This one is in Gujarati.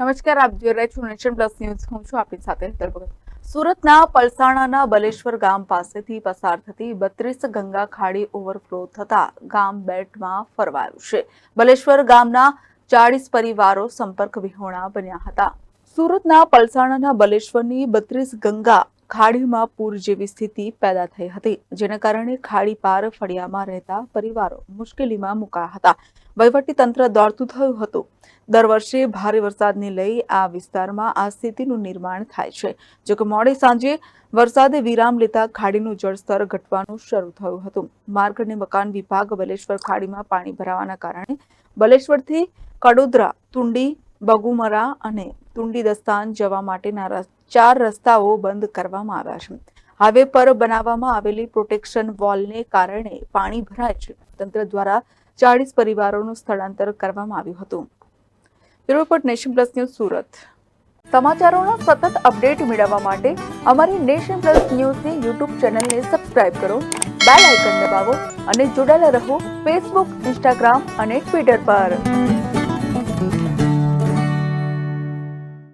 નમસ્કાર, આપ જોઈ રહ્યા છો નેશન પ્લસ ન્યૂઝ. હું છું આપની સાથે હેતલ સુરતના પલસાણાના બલેશ્વર ગામ પાસેથી પસાર થતી બત્રીસ ગંગા ખાડી ઓવરફ્લો થતા ગામ બેટમાં ફરવાયું છે. બલેશ્વર ગામના ચાળીસ પરિવારો સંપર્ક વિહોણા બન્યા હતા. સુરતના પલસાણાના બલેશ્વરની બત્રીસ ગંગા ખાડીમાં પૂર જેવી સ્થિતિ પેદા થઈ હતી, જેના કારણે ખાડી પાર ફળિયામાં રહેતા પરિવારો મુશ્કેલીમાં મુકાયા હતા. વહીવટી તંત્ર દોડતું થયું હતું. દર વર્ષે ભારે વરસાદને લઈ આ વિસ્તારમાં આ સ્થિતિનું નિર્માણ થાય છે. જોકે મોડી સાંજે વરસાદે વિરામ લેતા ખાડીનું જળસ્તર ઘટવાનું શરૂ થયું હતું. માર્ગ અને મકાન વિભાગ બલેશ્વર ખાડીમાં પાણી ભરાવાના કારણે બલેશ્વરથી કડોદરા, તુંડી, બગુમરા અને તુંડી દસ્તાન જવા માટેના રસ- ચાર રસ્તાઓ બંધ કરવામાં આવ્યા છે. હાઈવે પર બનાવવામાં આવેલી પ્રોટેક્શન વોલને કારણે પાણી ભરાય છે. તંત્ર દ્વારા ચાળીસ પરિવારોનું સ્થળાંતર કરવામાં આવ્યું હતું. Report Nation Plus news Surat. સમાચારોના સતત અપડેટ મેળવવા માટે અમારી નેશન પ્લસ ન્યૂઝની યુટ્યુબ ચેનલને સબસ્ક્રાઇબ કરો, બેલ આઇકન દબાવો અને જોડાયેલા રહો ફેસબુક, ઇન્સ્ટાગ્રામ અને ટ્વિટર પર.